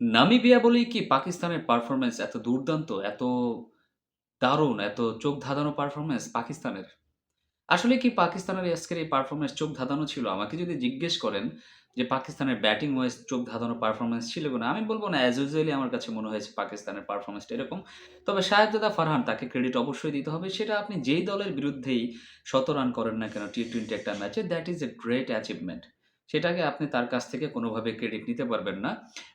Namibia বলেই কি পাকিস্তানের পারফরমেন্স এত দুর্দান্ত, এত দারুণ, এত চোখ ধাঁধানো পারফরমেন্স পাকিস্তানের? আসলে কি পাকিস্তানের আজকের এই পারফরমেন্স চোখ ধাঁধানো ছিল? আমাকে যদি জিজ্ঞেস করেন যে পাকিস্তানের ব্যাটিং ওয়াইজ চোখ ধাঁধানো পারফরমেন্স ছিল কিনা? আমি বলব না অ্যাজ ইউজুয়ালি আমার কাছে মনে হয়েছে পাকিস্তানের পারফরম্যান্সটা এরকম। তবে শাহেদজাদা ফারহান তাকে ক্রেডিট অবশ্যই দিতে হবে। সেটা আপনি যেই দলের বিরুদ্ধেই শত রান করেন না কেন টি-টোয়েন্টি একটা ম্যাচে that is a great achievement. সেটাকে আপনি তার কাছ থেকে কোনোভাবে ক্রেডিট নিতে পারবেন না।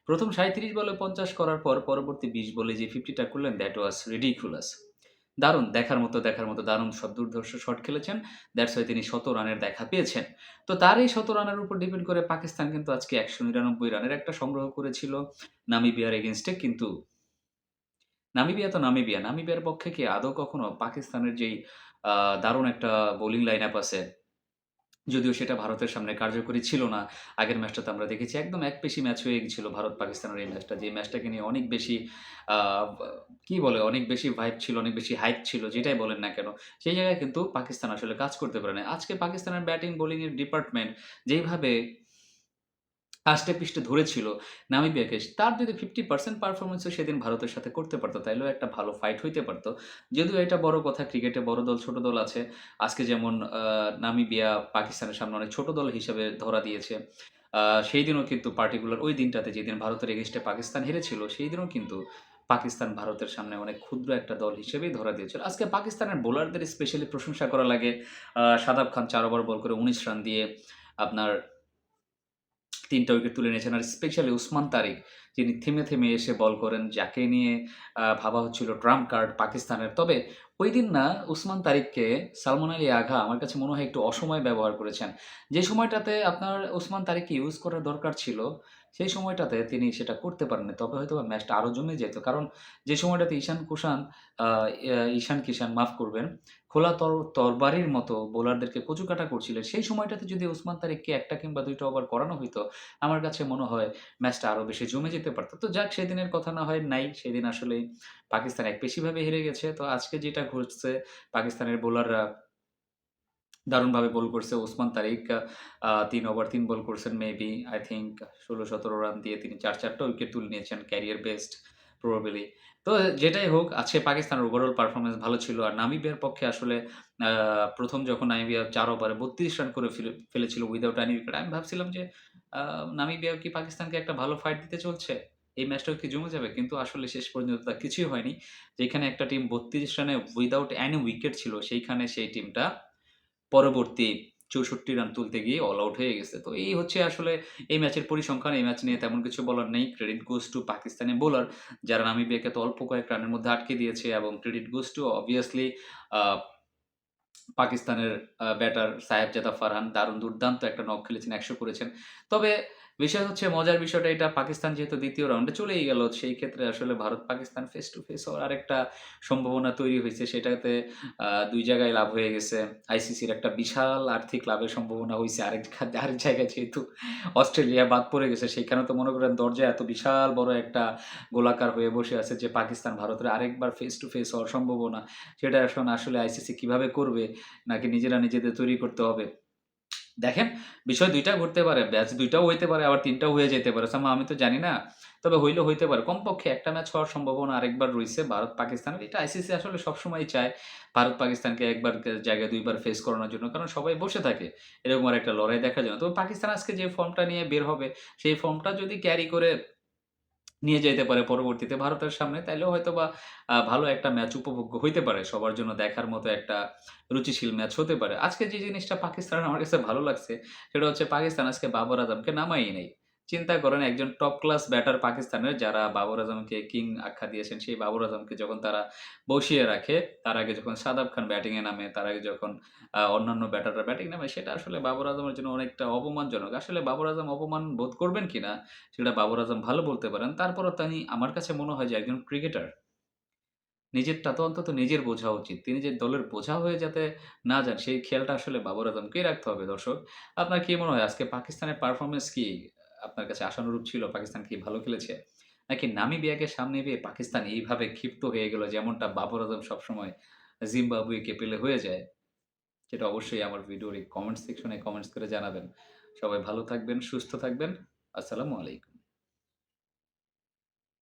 প্রথম ৩৭ বলে ৫০ করার পর পরবর্তী ২০ বলে যে ফিফটিটা করলেন দ্যাট ওয়াজ রিডিকুলাস। দারুণ! দেখার মতো, দেখার মতো দারুণ স দুর্ধর্ষ শট খেলেছেন। দ্যাটস ওয়াই তিনি শত রানের দেখা পেয়েছেন। তো তার এই শত রানের উপর ডিপেন্ড করে পাকিস্তান কিন্তু আজকে ১৯৯ রানের একটা সংগ্রহ করেছিল নামিবিয়ার এগেইনস্ট এ কিন্তু নামিবিয়া তো নামিবিয়া। নামিবিয়ার পক্ষে কি আদৌ কখনো পাকিস্তানের যেই দারুণ একটা বোলিং লাইন আপ আছে যদিও সেটা ভারতের সামনে কার্যকরী ছিল না। আগের ম্যাচটাতে আমরা দেখেছি একদম এক পেশি ম্যাচ হয়ে গেছিল ভারত-পাকিস্তানের এই ম্যাচটা। যে ম্যাচটাকে নিয়ে অনেক বেশি কি বলে? অনেক বেশি ভাইব ছিল, অনেক বেশি হাইপ ছিল যেটাই বলেন না কেন। সেই জায়গায় কিন্তু পাকিস্তান আসলে কাজ করতে পারে না আজকে পাকিস্তানের ব্যাটিং বোলিংয়ের ডিপার্টমেন্ট যেইভাবে আষ্টে-পৃষ্ঠে ধরেছিল নামিবিয়াকে, তার যদি 50% পারফরম্যান্স ও সেদিন ভারতের সাথে করতে পারতো তাইলেও একটা ভালো ফাইট হইতে পারত। যদিও এটা বড় কথা ক্রিকেটে বড় দল, ছোট দল আছে। আজকে যেমন নামিবিয়া পাকিস্তানের সামনে অনেক ছোট দল হিসেবে ধরা দিয়েছে। সেই দিনও কিন্তু পার্টিকুলার ওই দিনটাতে যেদিন ভারতের এগেইনস্ট এ পাকিস্তান হেরেছিল, সেই দিনও কিন্তু পাকিস্তান ভারতের সামনে অনেক ক্ষুদ্র একটা দল হিসেবেই ধরা দিয়েছিল। আজকে পাকিস্তানের বোলারদের স্পেশালি প্রশংসা করা লাগে। আ শাদাব খান চার ওভার বল করে ১৯ রান দিয়ে আপনার ৩ টা উইকেট তুলে নিয়েছেন। আর স্পেশালি উসমান তারিক যিনি থেমে, থেমে এসে বল করেন, যাকে নিয়ে ভাবা হচ্ছিল ট্রাম্প কার্ড পাকিস্তানের। তবে ঐদিন না উসমান তারিককে সালমান আলী আগা আমার কাছে মনে হয় একটু অসময়ে ব্যবহার করেছেন। যে সময়টাতে আপনার উসমান তারিককে ইউজ করার দরকার ছিল, সেই সময়টাতে তিনি সেটা করতে পারেননি। তবে হয়তোবা ম্যাচটা আরও জমে যেত। কারণ যে সময়টাতে ঈশান ইয়া ঈশান কিষান মাফ করবেন, খোলা তর তরবারির মতো বোলারদেরকে কচুকাটা করছিলেন, সেই সময়টাতে যদি উসমান তারিককে একটা কিংবা দুইটা ওভার করানো হইতো, আমার কাছে মনে হয় ম্যাচটা আরও বেশি জমে যেতে পারতো তো যাক সেদিনের কথা না হয় নাই। সেদিন আসলে পাকিস্তান একপেশিভাবে হেরে গেছে। তো আজকে যেটা ঘটছে পাকিস্তানের বোলাররা দারুণভাবে বল করছে ওসমান তারিক ৩ ওভার ৩ বল করছেন মেবি আই থিংক ১৬-১৭ রান দিয়ে তিনি ৪-৪ টা উইকেট তুলে নিয়েছেন ক্যারিয়ার বেস্ট প্রবাবলি। তো যেটাই হোক, আজকে পাকিস্তানের ওভারঅল পারফরমেন্স ভালো ছিল। আর নামিবিয়ার পক্ষে আসলে ১ম যখন নামিবিয়া চার ওভারে ৩২ রান করে ফেলে, ফেলেছিল উইথআউট এনি উইকেট। আমি ভাবছিলাম যে নামিবিয়া কি পাকিস্তানকে একটা ভালো ফাইট দিতে চলছে? এই ম্যাচটাও কি জমে যাবে? কিন্তু আসলে শেষ পর্যন্ত তা কিছুই হয়নি। যেখানে একটা টিম ৩২ রানে উইথআউট এনি উইকেট ছিল, সেইখানে সেই টিমটা পরবর্তী ৬৪ রান তুলতে গিয়ে অল আউট হয়ে গেছে। তো এই হচ্ছে আসলে এই ম্যাচের পরিসংখ্যান। এই ম্যাচ নিয়ে তেমন কিছু বলার নেই। Credit goes to Pakistani bowler যারা নামিবিয়াকে তো অল্প কয়েক রানের মধ্যে আটকে দিয়েছে এবং ক্রেডিট গোস টু অবভিয়াসলি পাকিস্তানের ব্যাটার সাহেবজাদা ফারহান দারুণ দুর্দান্ত একটা নক খেলেছেন, ১০০ করেছেন। তবে বিষয় হচ্ছে মজার বিষয়টা এটা পাকিস্তান যেহেতু দ্বিতীয় রাউন্ডে চলেই গেল, সেই ক্ষেত্রে আসলে ভারত-পাকিস্তান ফেস টু ফেস হওয়ার আরেকটা সম্ভাবনা তৈরি হয়েছে সেটাতে ২ জায়গায় লাভ হয়ে গেছে। আইসিসির একটা বিশাল আর্থিক লাভের সম্ভাবনা হয়েছে আরেক আরেক জায়গায় যেহেতু অস্ট্রেলিয়া বাদ পড়ে গেছে, সেখানে তো মনে করেন দরজা এত বিশাল বড় একটা গোলাকার হয়ে বসে আছে যে পাকিস্তান ভারতের আরেকবার ফেস টু ফেস হওয়ার সম্ভাবনা। সেটা এখন আসলে আইসিসি কীভাবে করবে? নাকি নিজেরা নিজেদের তৈরি করতে হবে? দেখেন বিষয় ২ টা ঘটতে পারে। ব্যাচ দুইটাও হইতে পারে আবার তিনটাও হয়ে যেতে পারে। সামা আমি তো জানি না। তবে হইলেও হইতে পারে। কমপক্ষে একটা ম্যাচ হওয়ার সম্ভাবনা আরেকবার রয়েছে ভারত পাকিস্তান এটা আইসিসি আসলে সবসময় চায় ভারত-পাকিস্তানকে একবার জায়গায় দুইবার ফেস করানোর জন্য। কারণ সবাই বসে থাকে এরকম আর একটা লড়াই দেখার জন্য। তবে পাকিস্তান আজকে যে ফর্মটা নিয়ে বের হবে, সেই ফর্মটা যদি ক্যারি করে নিয়ে যেতে পারে পরবর্তীতে ভারতের সামনে, তাইলেও হয়তো বা ভালো একটা ম্যাচ উপভোগ্য হইতে পারে। সবার জন্য দেখার মতো একটা রুচিশীল ম্যাচ হতে পারে। আজকে যে জিনিসটা পাকিস্তানের আমার কাছে ভালো লাগছে, সেটা হচ্ছে পাকিস্তান আজকে বাবর আজমকে নামাই নাই। চিন্তা করেন একজন টপ ক্লাস ব্যাটার পাকিস্তানের যারা বাবর আজমকে কিং আখ্যা দিয়েছেন, সেই বাবর আজমকে যখন তারা বসিয়ে রাখে, তার আগে যখন সাদাব খান ব্যাটিংয়ে নামে, তার আগে যখন অন্যান্য ব্যাটাররা ব্যাটিং নামে, সেটা আসলে বাবর আজমের জন্য অনেকটা অপমানজনক। আসলে বাবর আজম অপমান বোধ করবেন কিনা, সেটা বাবর আজম ভালো বলতে পারেন। তারপরও তিনি আমার কাছে মনে হয় যে একজন ক্রিকেটার নিজেরটা তো অন্তত নিজের বোঝা উচিত। তিনি যে দলের বোঝা হয়ে যাতে না যান, সেই খেয়ালটা আসলে বাবর আজমকেই রাখতে হবে দর্শক। আপনার কি মনে হয় আজকে পাকিস্তানের পারফরমেন্স কি আপনার কাছে আশানুরূপ ছিল? পাকিস্তান কি ভালো খেলেছে? নাকি নামিবিয়াকে সামনে পেয়ে পাকিস্তান এইভাবে ক্ষিপ্ত হয়ে গেল যেমনটা বাবর আজম সবসময় জিম্বাবুয়েকে পেলে হয়ে যায়? সেটা অবশ্যই আমার ভিডিওর এই কমেন্ট সেকশনে কমেন্টস করে জানাবেন। সবাই ভালো থাকবেন, সুস্থ থাকবেন। আসসালামু আলাইকুম।